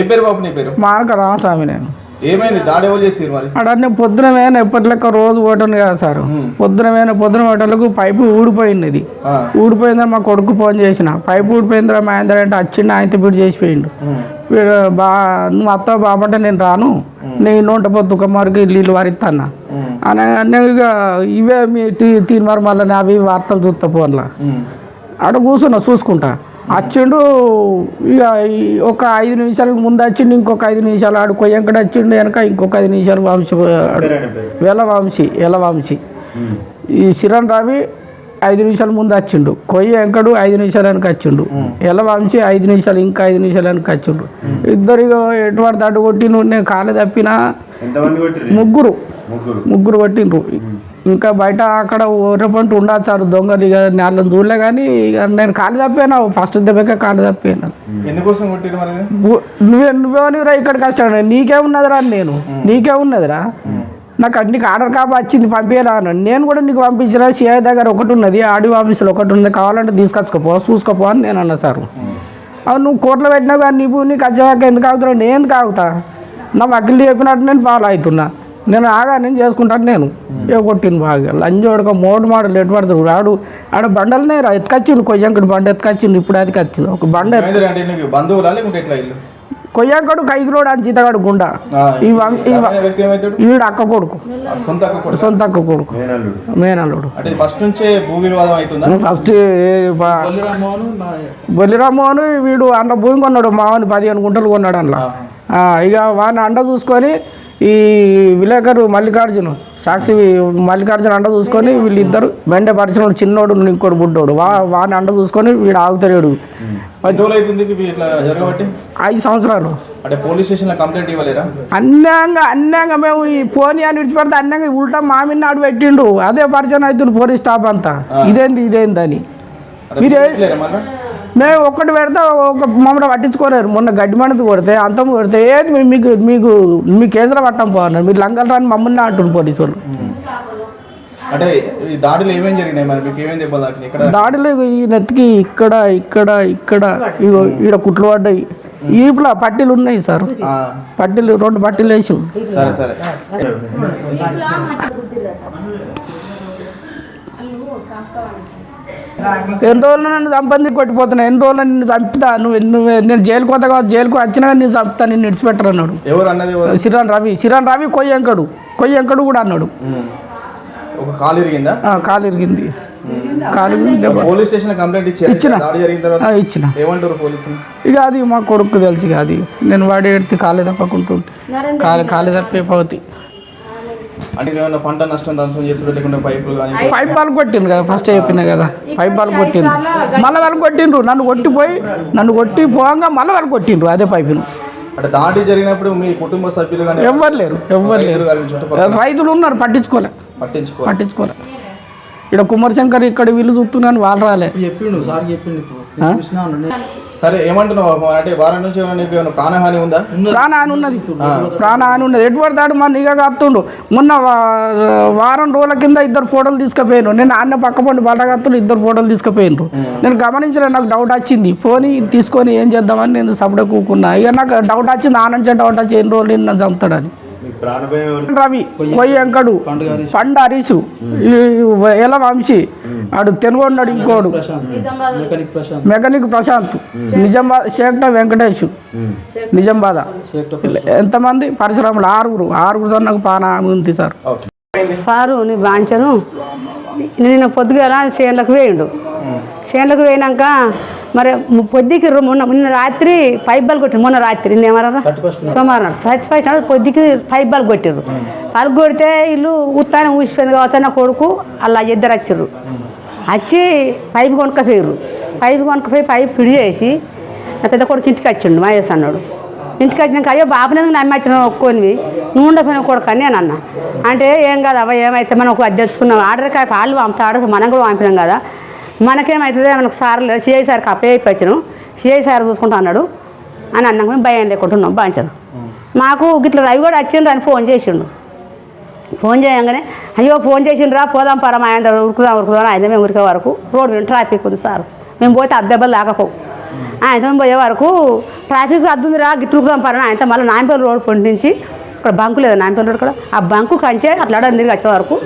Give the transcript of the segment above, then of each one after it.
ఏ పేరు బాబు నీ పేరు? మార్క రామస్వామి నేను. ఏమైంది? దాడి ఎవరు చేసిరు మరి? అడన్నీ పొద్దున వేన ఎప్పటి లెక్క రోజు పోటాను కదా సార్. పొద్దున వేన పొద్దున పోటలకు పైపు ఊడిపోయింది ఇది. ఊడిపోయిందని మా కొడుకు ఫోన్ చేసిన. పైపు ఊడిపోయిందిరా మా ఆయన అంటే వచ్చిండు ఆయనతో బిడ్డ చేసిపోయిండు. వీడు బా నువ్వు అత్త బాబంటే నేను రాను. నేను నూట పొద్దు కుమార్కి ఇల్లు వారిస్తాను. అని అన్నీ ఇక ఇవే మీ టీ తీర్మార్ మళ్ళీ అవి వార్తలు చూస్తా ఫోన్లో. ఆడ కూర్చున్నా చూసుకుంటా. వచ్చిండు ఇక ఒక ఐదు నిమిషాలకు ముందు వచ్చిండు ఇంకొక ఐదు నిమిషాలు ఆడు కొయ్యంకడ వచ్చిండు వెనక ఇంకొక ఐదు నిమిషాలు వంశీ వెల వంశీ ఎల వంశీ. ఈ శిరణ్ రావి ఐదు నిమిషాల ముందు వచ్చిండు కొయ్య వెంకడు ఐదు నిమిషాలు వెనక వచ్చిండు ఎల వంశీ ఐదు నిమిషాలు ఇంకా ఐదు నిమిషాలు వెనక వచ్చిండు ఇద్దరు ఇక ఎటువంటి అడ్డు కొట్టి నేను కాలు తప్పినా ముగ్గురు. ముగ్గురు. కొట్టిండ్రు. ఇంకా బయట అక్కడ ఓరపంట ఉండొచ్చారు దొంగలు ఇక వాళ్ళని చూడలే కానీ ఇక నేను కాలు తప్పాను ఫస్ట్ దెబ్బకే కాలు తప్పాను. ఎందుకోసం కొట్టిరు మరి? అది? వు- నువ్వే నువ్వేమనిరా ఇక్కడ కష్టం నీకేమున్నదిరా అని నేను. నీకేమున్నదిరా నాకు నీకు ఆర్డర్ కాపీ వచ్చింది పంపించాలా అన్నాడు నేను కూడా నీకు పంపించిన సిఐ దగ్గర ఒకటి ఉన్నది ఆడియో ఆఫీసులో ఒకటి ఉంది కావాలంటే తీసుకొచ్చుకోపో చూసుకోపో అని నేను అన్నా సార్. అవును నువ్వు కోర్టులో పెట్టినావు కానీ నీకు నీకు వచ్చేదాకా ఎందుకు ఆగుతున్నావు? నేను ఎందుకు ఆగుతా నా వకీలు చెప్పినట్టు నేను ఫాలో అవుతున్నా. నేను ఆగా నేను చేసుకుంటాను నేను? ఏ కొట్టిన బాగా? లంజోడక మోడు మాడలు ఎటు పడతాడు ఆడు ఆడ బండలనే రా ఎత్తుకొచ్చిండు కొయ్యంకుడు బండ ఎత్తుకొచ్చిండు ఇప్పుడు అది వచ్చింది ఒక బండ కొయ్యంకడు కైకిలోడు అని జీతగాడు గుండా. ఈవిడ అక్క కొడుకు. సొంత అక్క కొడుకు. మేనల్లుడు. ఫస్ట్ బొల్లిరామోహన్ వీడు అండ భూమి కొన్నాడు మావని పదిహేను గుంటలు కొన్నాడు అందులో ఆ, ఇక వాడిని అండ చూసుకొని ఈ విలేకరు మల్లికార్జున సాక్షి మల్లికార్జున అండ చూసుకొని వీళ్ళిద్దరు మెండే పరిశ్రమ చిన్నోడు ఇంకోటి బుడ్డోడు. వా వాని అండ చూసుకొని వీడు ఆగుతలేడు. ఐదు సంవత్సరాలు. అంటే పోలీస్ స్టేషన్లో కంప్లైంట్ ఇవ్వలేరా అన్యాయంగా అన్యాయంగా మేము ఈ పోనీ అని విడిచిపెడితే అన్యాయంగా ఉల్టా మామిడి నాడు పెట్టిండు. అదే పరిచయం అవుతుంది పోలీస్ స్టాఫ్ అంతా. ఇదేంది ఇదేంది అని. మీరే- మేము ఒక్కటి పెడితే ఒక మమ్మల్ని పట్టించుకోలేరు. మొన్న గడ్డి మనది కొడితే అంతం కొడితే ఏది మీకు మీకు మీ కేసులో పట్టం పోన్నారు మీరు లంగలు రాని మమ్మల్ని అంటున్నారు పోలీసు వాళ్ళు అంటే ఈ దాడులు ఏమేం జరిగినాయి? మరి మీకు ఏమేం దెబ్బలు తాకినాయి? ఇక్కడ దాడిలో ఈ నెత్తికి ఇక్కడ ఇక్కడ ఇక్కడ ఇగో ఈడ కుట్లు పడ్డాయి. ఈపులా పట్టీలు ఉన్నాయి సార్. ఆ, పట్టీలు రెండు పట్టీలు వేసి. సరే సరే. ఎన్ని రోజులు నన్ను సంపాదించి కొట్టిపోతున్నా ఎన్ని రోజులు నిన్ను చంపుతా? నువ్వు నువ్వు నేను జైలుకు పోతా కదా జైలుకు వచ్చినా కానీ నేను చంపుతా నిన్ను ఇడిచిపెట్టరు అన్నాడు. ఎవరు అన్నది ఎవరు? సిరాన్ రవి. సిరాన్ రవి కొయ్యంకడు కొయ్యంకడు కూడా అన్నాడు. ఒక కాలు ఇరిగిందా? ఆ, కాలు ఇరిగింది. కాలు పోలీస్ స్టేషన్ కంప్లైంట్ ఇచ్చిన. దాడి జరిగిన తర్వాత ఆ, ఇచ్చిన. ఏమంటారు పోలీసులు? ఇక అది మా కొడుకు తెలుసు ఇక అది. నేను వాడి ఎడితే కాలు తప్పకుంటుంటే. కాలు కాలు తప్పే పోతి అంటే ఏమైనా పంట నష్టం ధ్వంసం చేసుడు లేకుంటే పైపులు కానీ పైప్ బాల్ కొట్టిండ్రు కదా ఫస్ట్ చెప్పిన కదా. పైప్ బాల్ కొట్టిండ్రు. మళ్ళీ వాళ్ళు కొట్టిండ్రు. నన్ను కొట్టిపోయి నన్ను కొట్టి పోగా మళ్ళీ వాళ్ళు కొట్టిండ్రు అదే పైపును అంటే దాడి జరిగినప్పుడు మీ కుటుంబ సభ్యులు కానీ ఎవ్వరు లేరు ఎవ్వరు లేరు. రైతులు ఉన్నారు పట్టించుకోలే. పట్టించుకో పట్టించుకోలే. ఇక్కడ కుమార్ శంకర్ ఇక్కడ వీళ్ళు చూస్తున్నాను వాళ్ళు రాలే. చెప్పిండు సార్ చెప్పిండు. సరే ఏమంటున్నావు? అంటే వారం నుంచి ఏమైనా నీకు ఏమైనా ప్రాణహాని ఉందా? ప్రాణహాని ఉన్నది. ప్రాణహాని ఉన్నది. ఎటు పడతాడు మా నిఘా కత్తుండు మొన్న వారం రోజుల కింద ఇద్దరు ఫోటోలు తీసుకుపోయాను నేను అన్న పక్క పండి బలగత్తులు ఇద్దరు ఫోటోలు తీసుకుపోయినరు నేను గమనించిన నాకు డౌట్ వచ్చింది. పోనీ తీసుకొని ఏం చేద్దామని నేను సపడ కూకున్నా. ఇక నాకు డౌట్ వచ్చింది ఆ నుంచే డౌట్ వచ్చి ఎన్ని రోజులు నన్ను చంపుతాడని. రవి కొయ్యంకడు పండు హరీషు ఎలా వంశీ ఆడు తెనుగొండాడు ఇంకోడు. ప్రశాంత్. మెకానిక్ ప్రశాంత్. నిజామాబాద్ షేక్ట వెంకటేష్. నిజామాబాద్. ఎంతమంది? పరిశ్రమలు ఆరుగురు. ఆరుగురు నాకు పాన ఉంది సార్. ఓకే. సారు నీ బాంచను నిన్న పొద్దుగాల చేనులకు వేయండు. చేనులకు వేయినాక మరి పొద్దుకి మొన్న మొన్న రాత్రి పైప్ బాల్ కొట్టిరు. మొన్న రాత్రి నిన్న ఏమన్నారా? సోమవారం థర్టీ ఫస్ట్ నాడు పొద్దుకి పైప్ బాల్ కొట్టిర్రు పలుకు కొడితే వీళ్ళు ఉత్తానం ఊసిపోయింది కావచ్చు నా కొడుకు అలా ఇద్దరు వచ్చిర్రు. వచ్చి పైపు కొనుక్కపోయారు పైపు కొనుక్కపోయి పైపు పిడి చేసి నా పెద్ద కొడుకు ఇంటికి వచ్చిండు మహేష్ అన్నాడు. ఇంటికి వచ్చినాక అయ్యో బాబునేందుకు నమ్మచ్చిన ఒక్కొనివి నువ్వు ఉండపోయిన కొడుకు అని నేను అన్న. అంటే ఏం కాదు అవ్వ ఏమైతే మనం ఒక అది తెచ్చుకున్నాం. ఆర్డర్ కాయ పాలు పంపుతా ఆర్డర్ మనం కూడా పంపినాం కదా. మనకేమవుతుంది మనకు సార్ లేదు సిఐ సార్కి అప్పే అయిపోయాను సిఐ సార్ చూసుకుంటా అన్నాడు. అని అన్నాక మేము భయం లేకుంటున్నాం బాంచను మాకు గిట్ల రవి కూడా వచ్చిండ్రు అని ఫోన్ చేసిండు. ఫోన్ చేయగానే అయ్యో ఫోన్ చేసిండ్రా పోదాం పరం ఆయన ఉరుకుదాం ఉరుకుదాం ఆయన మేము ఉరికే వరకు రోడ్డు ట్రాఫిక్ ఉంది సార్. మేము పోతే అద్దెబ్బలు లేకపోవు ఆయనతో పోయే వరకు ట్రాఫిక్ అద్దుందిరా గిట్టుకుదాం పని ఆయనతో మళ్ళీ నాయనపల్లి రోడ్ పొంటి నుంచి ఇక్కడ బంకు లేదు నాయనపల్లి రోడ్ కూడా ఆ బంకు కంచే అట్లా తిరిగి వచ్చే వరకు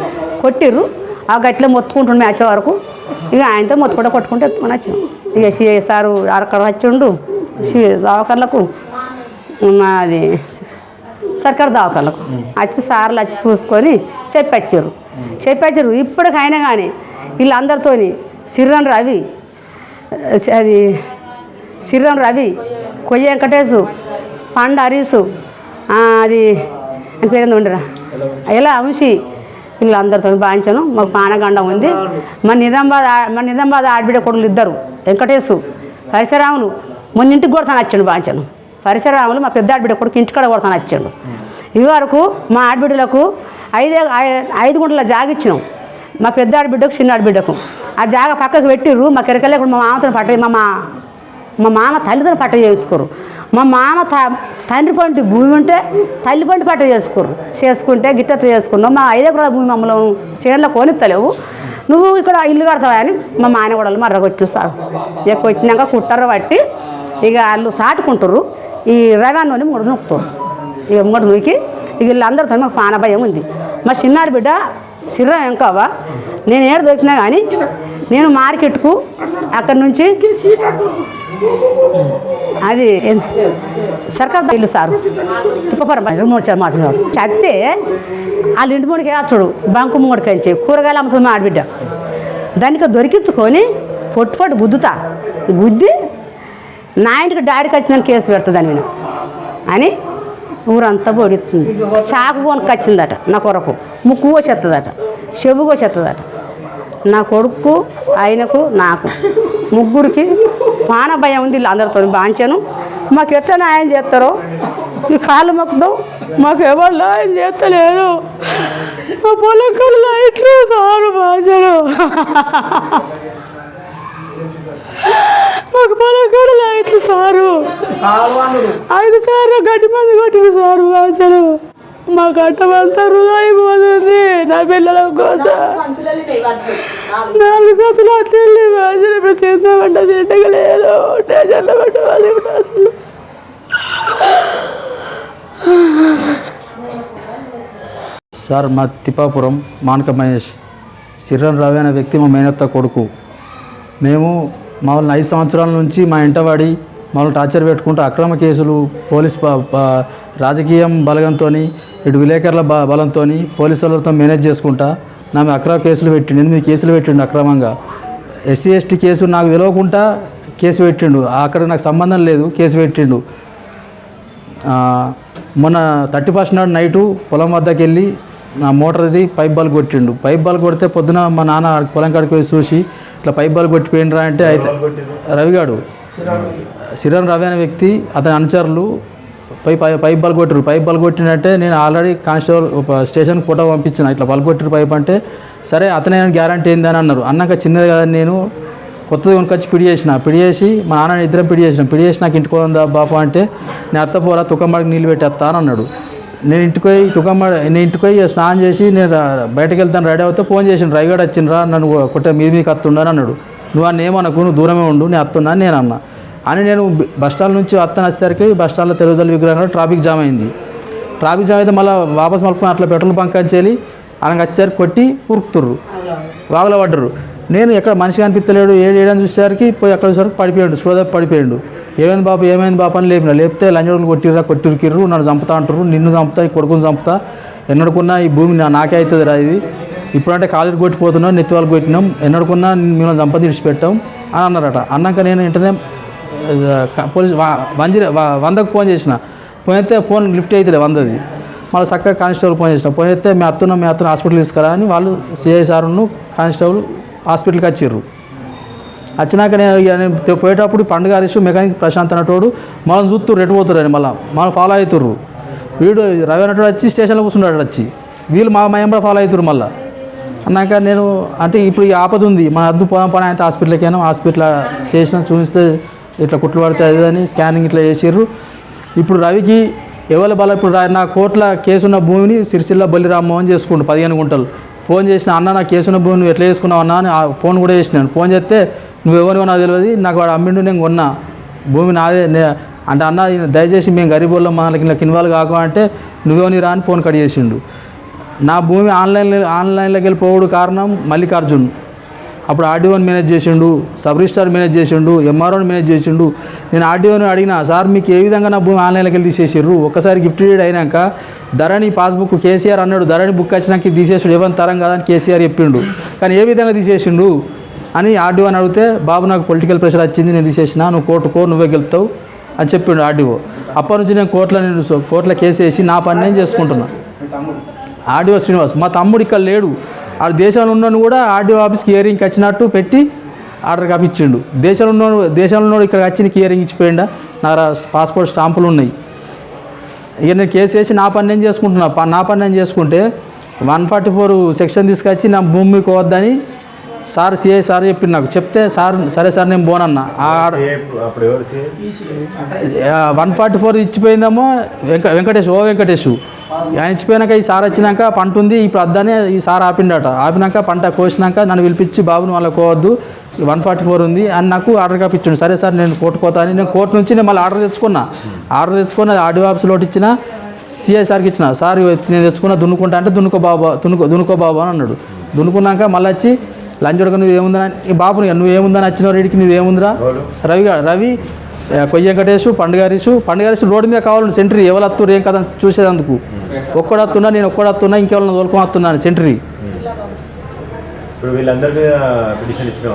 కొట్టిర్రు. ఆ గట్టిలో మొత్తుకుంటుండే వచ్చే వరకు. ఇక ఆయనతో మొత్తుకుంటూ కొట్టుకుంటూ ఎత్తుకొని వచ్చాం ఇక సిఐ సారు అక్కడ వచ్చిండు సి దవాఖాన్లకు అది సర్కారు దవాఖాన్లకు వచ్చి సార్లు వచ్చి చూసుకొని చెప్పొచ్చారు చెప్పొచ్చారు ఇప్పటికైనా కానీ వీళ్ళందరితోని సిర్రన్ రవి అది శ్రీరామ్ రవి కొయ్య వెంకటేశు పండ హరీసు అది అని పేరు ఉండరా? ఎలా అంశి వీళ్ళందరితో బాధించాను మాకు పానగండం ఉంది. మన నిజామాబాద్ మన నిజామాబాద్ ఆడబిడ్డ కొడుకులు ఇద్దరు వెంకటేశు పరిశరాములు మొన్న ఇంటికి కొడతాను వచ్చాడు బాంచాను పరిశరాములు మా పెద్ద ఆడబిడ్డ కొడుకు ఇంటికాడ కొడతాను వచ్చాడు. ఇవి వరకు మా ఆడబిడ్డలకు ఐదే ఐదు గుంటల జాగ ఇచ్చినాం. మా పెద్ద ఆడబిడ్డకు చిన్న ఆడబిడ్డకు. ఆ జాగ పక్కకు పెట్టిర్రు మా కెరకలే మా మామతో పట్ట మా మా మామ తల్లిదండ్రులు పట్ట చేసుకోరు. మా మామ త తండ్రి పంటి భూమి ఉంటే తల్లి పంటి పట్ట చేసుకోరు. చేసుకుంటే గిట్టట్లు చేసుకున్నావు మా ఐదు కూడా భూమి మమ్మల్ని చేనులో కొనిస్తలేవు నువ్వు ఇక్కడ ఇల్లు కడతావని అని మా కూడా మర్రగొట్టు సార్. ఇక కొట్టినాక కుట్టర పట్టి ఇక వాళ్ళు సాటుకుంటారు ఈ రగాన్ని మూడు నొక్కుతారు. ఇక మూడు నూకి ఇక వీళ్ళందరితో మాకు పానభయం ఉంది. మా చిన్నాడు బిడ్డ సిర్రం ఏం కావా? నేను ఏడు దొరికినా కానీ నేను మార్కెట్కు అక్కడి నుంచి అది సర్కార్ ఇల్లు సారు. తిప్పపరం మూడు మాట్లాడు చస్తే వాళ్ళ ఇంటి మూడికి చూడు బంకు మూడికి అంచి కూరగాయలు అమ్ముతుంది మా ఆడబిడ్డ. దానికి దొరికించుకొని పొట్టు పొట్టు గుద్దుతా. గుద్ది నా ఇంటికి డాడీకి వచ్చిన కేసు పెడుతుంది నేను. అని ఊరంతా పొడిస్తుంది చాకు కొనుక్కొచ్చిందట నా కొరకు. ముక్కు కోసేస్తుందట చెవు కోసేస్తుందట నా కొడుకు ఆయనకు నాకు. ముగ్గురికి పాన భయం ఉంది అందరితో బాంచాను. మాకు ఎట్లా న్యాయం చేస్తారో? మీ కాళ్ళు మొక్కుదాం మాకు ఎవరు న్యాయం చేస్తలేరు. మా పొలం కాళ్ళు లైట్లు సారు బాంచాను మాకు పొలం కాళ్ళు లైట్లు సారు ఐదు సార్లు గడ్డి మంది కొట్టిన సారు బాంచాను మా కట్టమంతా హృదయం పోతుంది నా పిల్లల కోసం. నాలుగు సంవత్సరాలు అట్లా వెళ్ళి అసలు ఇప్పుడు తిందామంటే తింటగలేదు స్టేషన్లో పెట్టవాలి ఇప్పుడు అసలు. సార్ మా తిప్పాపురం మానక మహేష్. సిర్రన్ రవి అనే వ్యక్తి మా మేనత్త కొడుకు. మేము మమ్మల్ని ఐదు సంవత్సరాల నుంచి మా ఇంటవాడి మమ్మల్ని టార్చర్ పెట్టుకుంటూ అక్రమ కేసులు పోలీస్ రాజకీయం బలగంతో ఇటు విలేకరుల బ బలంతో పోలీసులతో మేనేజ్ చేసుకుంటా నా అక్రమ కేసులు పెట్టిండు. ఎనిమిది కేసులు పెట్టిండు అక్రమంగా. ఎస్సీ ఎస్టీ కేసు నాకు తెలియకుండా కేసు పెట్టిండు. అక్కడ నాకు సంబంధం లేదు కేసు పెట్టిండు. మొన్న థర్టీ ఫస్ట్ నాడు నైటు పొలం వద్దకు వెళ్ళి నా మోటార్ది పైప్ బాల్ కొట్టిండు. పైప్ బాల్ కొడితే పొద్దున మా నాన్న పొలం కాడికి పోయి చూసి ఇట్లా పైప్ బాల్ కొట్టిపోయినరా అంటే అయితే రవిగాడు. సిరన్ రవి అనే వ్యక్తి అతని అనుచరులు పై పై పైప్ బాల్ పైప్ బలగొట్టినట్టే నేను ఆల్రెడీ కానిస్టేబుల్ స్టేషన్ ఫోటో పంపించిన. ఇట్లా బలగొట్టిన పైప్ అంటే సరే అతనే గ్యారంటీ ఏంది అని అన్నారు. అన్నాక చిన్నది కదా నేను కొత్తది కొనుకొచ్చి పిడి చేసిన. పిడి చేసి మా నాన్న ఇద్దరం పిడి చేసిన. పిడి చేసి నాకు ఇంటికి పోదా బాపా అంటే నేను అత్త పోరా తుకమ్మడికి నీళ్ళు పెట్టేస్తా అని అన్నాడు. నేను ఇంటికి పోయి తుకమ్మడి నేను ఇంటికి పోయి స్నానం చేసి నేను బయటకు వెళ్తాను రెడీ అవుతే ఫోన్ చేసిన రైగడ్ వచ్చిండ్రా నన్ను కొట్టే మీద మీకు అత్తుండని అన్నాడు. నువ్వు అన్న ఏమనకు? నువ్వు దూరమే ఉండు నేను అత్తున్నా నేను అన్నా. అని నేను బ- బస్ స్టాండ్ నుంచి అత్తను వచ్చేసరికి బస్ తెలుగుదల విగ్రహంలో ట్రాఫిక్ జామ్ అయింది. ట్రాఫిక్ జామ్ అయితే మళ్ళీ వాపస్ మలుపుకొని అట్లా పెట్రోల్ బంక్ అని చేలి ఆయనకి వచ్చేసరికి కొట్టి ఉరుకుతుర్రు. వాగులో పడ్డరు. నేను ఎక్కడ మనిషి కనిపించలేడు ఏడు ఏడని చూసేసరికి పోయి అక్కడ చూసేసరికి పడిపోయాడు సోదరు పడిపోయాడు. ఏమైంది బాబు ఏమైంది బాబు అని లేపిన. లేపితే లంజోడులు కొట్టిర్రా కొట్టిరికిర్రు నన్ను చంపుతా అంటారు నిన్ను చంపుతా ఈ కొడుకుని చంపుతా. ఎన్నడుకున్నా ఈ భూమి నాకే అవుతుంది రా ఇది. ఇప్పుడంటే కాలేజీ కొట్టిపోతున్నాం నెత్తివాళ్ళు కొట్టినాం ఎన్నడుకున్నా మిమ్మల్ని చంప విడిచిపెట్టాం అని అన్నారట. అన్నాక నేను వెంటనే పోలీస్ వంజీ వందకు ఫోన్ చేసిన. ఫోన్ అయితే ఫోన్ లిఫ్ట్ అవుతుంది వందది. మళ్ళీ చక్కగా కానిస్టేబుల్ ఫోన్ చేసిన. ఫోన్ అయితే మీ అత్తున్న మీ అత్తను హాస్పిటల్ తీసుకురా అని వాళ్ళు సిఐ సార్ను కానిస్టేబుల్ హాస్పిటల్కి వచ్చిర్రు. వచ్చినాక నేను పోయేటప్పుడు పండుగ హరీష్ మెకానిక్ ప్రశాంత్ అన్నటోడు మనం చూస్తుర్రు ఎటు పోతుర్రు మళ్ళీ. మనం ఫాలో అవుతుర్రు వీడు రవి అన్నటోడు వచ్చి స్టేషన్లో కూర్చున్నాడు వచ్చి. వీళ్ళు మా మయంలో ఫాలో అవుతుర్రు మళ్ళీ. అన్నాక నేను అంటే ఇప్పుడు ఈ ఆపద ఉంది మన అద్దు పోదాం పని అయితే హాస్పిటల్కి అయినా హాస్పిటల్ చేసిన చూపిస్తే ఇట్లా కుట్లు పడితే అది అని స్కానింగ్ ఇట్లా చేసిర్రు. ఇప్పుడు రవికి ఎవరి బల ఇప్పుడు రా- నా కోట్ల కేసున్న భూమిని సిరిసిల్ల బల్లి రామ్మోహన్ చేసుకుంటు పదిహేను గుంటలు. ఫోన్ చేసిన అన్న నా కేసున్న భూమి నువ్వు ఎట్లా చేసుకున్నావు అన్న అని ఫోన్ కూడా చేసినాను ఫోన్ చేస్తే నువ్వు ఎవరివో నాకు తెలియదు నాకు వాడు అమ్మిండు నేను కొన్నా. భూమి నాదే అంటే అన్న దయచేసి మేము గరీబుల్లో మనకి ఇలా కిన్వాలు కాకు అంటే నువ్వేని రా అని ఫోన్ కట్ చేసిండు. నా భూమి ఆన్లైన్లో ఆన్లైన్లోకి వెళ్ళిపోవడం కారణం మల్లికార్జున్. అప్పుడు ఆర్డీఓని మేనేజ్ చేసిండు సబ్ రిజిస్టార్ మేనేజ్ చేసిండు ఎంఆర్ఓని మేనేజ్ చేసిండు. నేను ఆర్డీఓని అడిగిన సార్ మీకు ఏ విధంగా నా భూమి ఆన్లైన్లోకి వెళ్ళి తీసేసిర్రు? ఒక్కసారి గిఫ్ట్ డీడ్ అయినాక ధరణి పాస్బుక్ కేసీఆర్ అన్నాడు ధరణి బుక్ వచ్చినాక తీసేసాడు ఎవరి తరం కాదని కేసీఆర్ చెప్పిండు. కానీ ఏ విధంగా తీసేసిండు? అని ఆర్డీఓ అని అడిగితే బాబు నాకు పొలిటికల్ ప్రెషర్ వచ్చింది నేను తీసేసిన నువ్వు కోర్టుకో నువ్వే గెలుతావు అని చెప్పిండు ఆర్డీఓ. అప్పటి నుంచి నేను కోర్టులో నేను సో- కోర్టులో కేసు వేసి నా పని నేను చేసుకుంటున్నా. ఆర్డీఓ శ్రీనివాస్ మా తమ్ముడు ఇక్కడ లేడు ఆ దేశంలో ఉన్నోడు కూడా ఆర్డీఓ ఆఫీస్కి హియరింగ్కి వచ్చినట్టు పెట్టి ఆర్డర్ కాపిచ్చిండు దేశంలో ఉన్నోడు దేశంలో ఉన్నోడు ఇక్కడ వచ్చి నీకు హియరింగ్ ఇచ్చిపోయిండా? నా పాస్పోర్ట్ స్టాంపులు ఉన్నాయి. ఇక నేను కేసు వేసి నా పని నేను చేసుకుంటున్నా. నా పని నేను చేసుకుంటే వన్ ఫార్టీ ఫోర్ సెక్షన్ తీసుకొచ్చి నా భూమికి వద్దని సార్ సిఐ సార్ చెప్పిండు నాకు. చెప్తే సార్ సరే సార్ నేను పోనన్నా. వన్ ఫార్టీ ఫోర్ ఇచ్చిపోయిందేమో వెంక వెంకటేష్ ఓ వెంకటేష్. ఇచ్చిపోయినాక ఈ సార్ వచ్చినాక పంట ఉంది ఇప్పుడు అద్దనే ఈ సార్ ఆపిండట. ఆపినాక పంట కోసినాక నన్ను పిలిపించి బాబుని వాళ్ళ కోవద్దు వన్ ఫార్టీ ఫోర్ ఉంది అని నాకు ఆర్డర్ కాపించండు సరే సార్ నేను కోర్టు పోతా అని నేను కోర్టు నుంచి నేను మళ్ళీ ఆర్డర్ తెచ్చుకున్నా. ఆర్డర్ తెచ్చుకున్న ఆర్డీ ఆఫీస్లో ఇచ్చిన సిఐ సార్కి ఇచ్చిన సార్ నేను తెచ్చుకున్నా దున్నుకుంటా అంటే దున్నుకో బాబా దున్నుకో దున్నుకో బాబా అని అన్నాడు. దున్నుకున్నాక మళ్ళీ వచ్చి లంచ్ ఉడక నువ్వు ఏముందని బాబు నువ్వు ఏముందని వచ్చిన రెడ్డికి నువ్వు ఏముందిరా? రవి రవి కొయ్య వెంకటేష్ పండుగారీసు పండుగారీసు రోడ్డు మీద కావాలి సెంటరీ. ఎవరు వస్తున్నారు ఏం కదా చూసేదందుకు. ఒక్కడు వస్తున్నా నేను ఒక్కడు వస్తున్నా ఇంకెవరిని తోలుకొని వస్తున్నాను సెంటరీ. ఇప్పుడు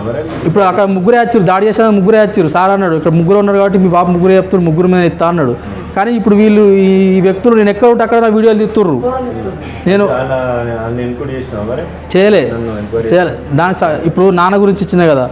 మరి? ఇప్పుడు అక్కడ ముగ్గురే వచ్చారు దాడి చేసిన ముగ్గురే వచ్చారు. సార్ అన్నాడు ఇక్కడ ముగ్గురు ఉన్నారు కాబట్టి మీ బాబు ముగ్గురు చెప్తారు ముగ్గురు మీద ఇస్తా అన్నాడు. కానీ ఇప్పుడు వీళ్ళు ఈ వ్యక్తులు నేను ఎక్కడ ఉంటే అక్కడ వీడియోలు తీస్తుర్రు. నేను చేయలే. చేయాలి. దాని ఇప్పుడు నాన్న గురించి ఇచ్చిన కదా.